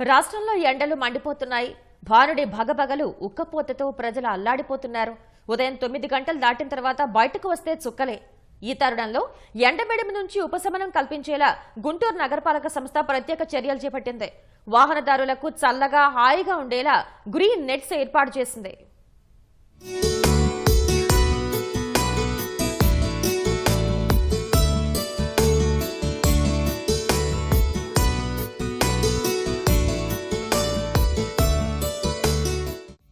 రాష్ట్రంలో ఎండలు మండిపోతున్నాయి. భానుడి భగభగలు ఉక్కపోతతో ప్రజలు అల్లాడిపోతున్నారు. ఉదయం తొమ్మిది గంటలు దాటిన తర్వాత బయటకు వస్తే చుక్కలే. ఈ తరుణంలో ఎండబెడిమి నుంచి ఉపశమనం కల్పించేలా గుంటూరు నగరపాలక సంస్థ ప్రత్యేక చర్యలు చేపట్టింది. వాహనదారులకు చల్లగా హాయిగా ఉండేలా గ్రీన్ నెట్స్ ఏర్పాటు చేసింది.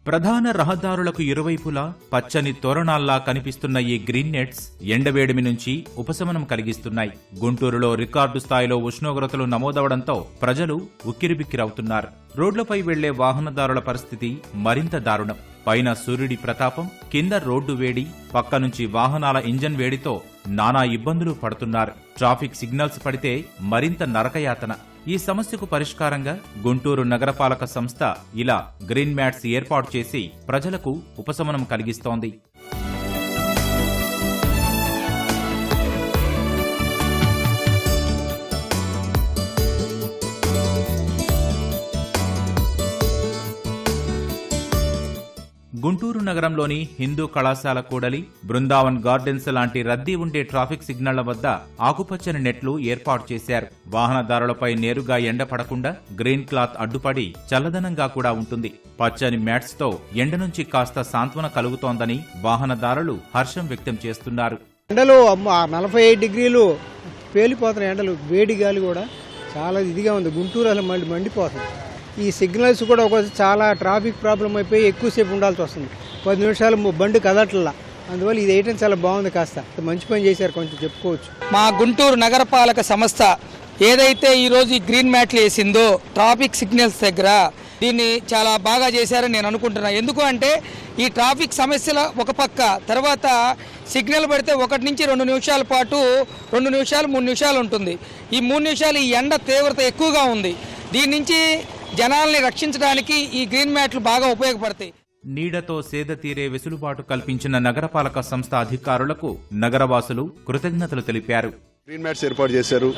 ప్రధాన రహదారులకు ఇరువైపులా పచ్చని తోరణాల్లా కనిపిస్తున్న ఈ గ్రీన్ నెట్స్ ఎండవేడిమి నుంచి ఉపశమనం కలిగిస్తున్నాయి. గుంటూరులో రికార్డు స్థాయిలో ఉష్ణోగ్రతలు నమోదవడంతో ప్రజలు ఉక్కిరిబిక్కిరవుతున్నారు. రోడ్లపై వెళ్ళే వాహనదారుల పరిస్థితి మరింత దారుణం. పైన సూర్యుడి ప్రతాపం కింద రోడ్డు వేడి పక్క నుంచి వాహనాల ఇంజన్ వేడితో నానా ఇబ్బందులు పడుతున్నారు. ట్రాఫిక్ సిగ్నల్స్ పడితే మరింత నరకయాతన. ఈ సమస్యకు పరిష్కారంగా గుంటూరు నగరపాలక సంస్థ ఇలా గ్రీన్ మ్యాట్స్ ఏర్పాటు చేసి ప్రజలకు ఉపశమనం కలిగిస్తోంది. గుంటూరు నగరంలోని హిందూ కళాశాల కూడలి బృందావన్ గార్డెన్స్ లాంటి రద్దీ ఉండే ట్రాఫిక్ సిగ్నళ్ళ వద్ద ఆకుపచ్చని నెట్లు ఏర్పాటు చేశారు. వాహనదారులపై నేరుగా ఎండ పడకుండా గ్రీన్ క్లాత్ అడ్డుపడి చల్లదనంగా కూడా ఉంటుంది. పచ్చని మ్యాట్స్తో ఎండ నుంచి కాస్త సాంత్వన కలుగుతోందని వాహనదారులు హర్షం వ్యక్తం చేస్తున్నారు. ఎండలు నలభై ఐదు డిగ్రీలు పేలిపోతున్న ఎండలు. వేడి గాలి కూడా చాలా ఇదిగా ఉంది. గుంటూరు అసలు మళ్ళీ మండిపోతుంది. ఈ సిగ్నల్స్ కూడా ఒకసారి చాలా ట్రాఫిక్ ప్రాబ్లం అయిపోయి ఎక్కువసేపు ఉండాల్సి వస్తుంది. పది నిమిషాలు బండి కదట్లా. అందువల్ల ఇది వేయటం చాలా బాగుంది కాస్త. మంచి పని చేశారు కొంచెం చెప్పుకోవచ్చు. మా గుంటూరు నగరపాలక సంస్థ ఏదైతే ఈరోజు ఈ గ్రీన్ మ్యాట్లు వేసిందో ట్రాఫిక్ సిగ్నల్స్ దగ్గర దీన్ని చాలా బాగా చేశారని నేను అనుకుంటున్నాను ఎందుకు అంటే ఈ ట్రాఫిక్ సమస్యల ఒక పక్క తర్వాత సిగ్నల్ పడితే ఒకటి నుంచి రెండు నిమిషాల పాటు రెండు నిమిషాలు మూడు నిమిషాలు ఉంటుంది. ఈ మూడు నిమిషాలు ఈ ఎండ తీవ్రత ఎక్కువగా ఉంది. దీని నుంచి జనాల్ని రక్షించడానికి ఈ గ్రీన్ మ్యాట్లు బాగా ఉపయోగపడతాయి. నీడతో సేద తీరే వెసులుబాటు కల్పించిన నగరపాలక సంస్థ అధికారులకు నగరవాసులు కృతజ్ఞతలు తెలిపారు. గ్రీన్ మ్యాట్స్ ఏర్పాటు చేశారు.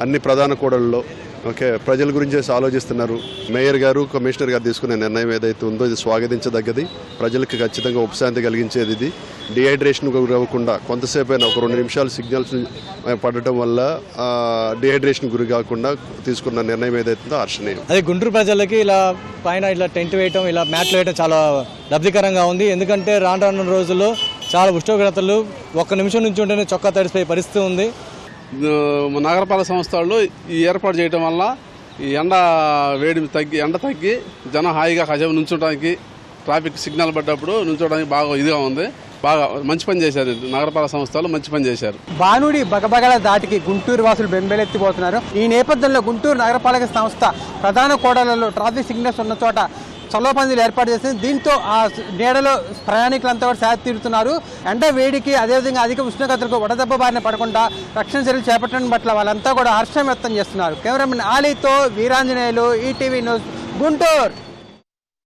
అన్ని ప్రధాన కూడళ్ళలో ఓకే ప్రజల గురించి ఆలోచిస్తున్నారు. మేయర్ గారు కమిషనర్ గారు తీసుకునే నిర్ణయం ఏదైతే ఉందో ఇది స్వాగతించదగ్గది. ప్రజలకు ఖచ్చితంగా ఉపశాంతి కలిగించేది ఇది. డిహైడ్రేషన్ గురవ్వకుండా కొంతసేపు అయినా ఒక రెండు నిమిషాలు సిగ్నల్స్ పడటం వల్ల డిహైడ్రేషన్ గురి కాకుండా తీసుకున్న నిర్ణయం ఏదైతుందో హర్షణీయం అదే గుంటూరు ప్రజలకి ఇలా పైన ఇలా టెంట్ వేయటం ఇలా మ్యాట్లు వేయటం చాలా లబ్ధికరంగా ఉంది. ఎందుకంటే రాను రాను రోజుల్లో చాలా ఉష్ణోగ్రతలు ఒక్క నిమిషం నుంచి ఉంటేనే చొక్కా తడిసిపోయే పరిస్థితి ఉంది. నగరపాలక సంస్థ వాళ్ళు ఈ ఏర్పాటు చేయడం వల్ల ఈ ఎండ వేడి తగ్గి ఎండ తగ్గి జనం హాయిగా కాసేపు నుంచోడానికి ట్రాఫిక్ సిగ్నల్ పడ్డప్పుడు నుంచోడానికి బాగా ఇదిగా ఉంది. బాగా మంచి పని చేశారు. నగరపాలక సంస్థలు మంచి పని చేశారు. బానుడి బగబగల దాటికి గుంటూరు వాసులు బెంబేలెత్తిపోతున్నారు. ఈ నేపథ్యంలో గుంటూరు నగరపాలక సంస్థ ప్రధాన కోడలలో ట్రాఫిక్ సిగ్నల్స్ ఉన్న చోట చలో పందిలు ఏర్పాటు చేసింది. దీంతో ఆ నీడలో ప్రయాణికులంతా కూడా సేద తీరుతున్నారు. ఎండ వేడికి అదేవిధంగా అధిక ఉష్ణోగ్రతలకు వడదెబ్బ బారిన పడకుండా రక్షణ చర్యలు చేపట్టడం పట్ల వాళ్ళంతా కూడా హర్షం వ్యక్తం చేస్తున్నారు. కెమెరామెన్ ఆలీతో వీరాంజనేయులు ఈటీవీ న్యూస్ గుంటూరు.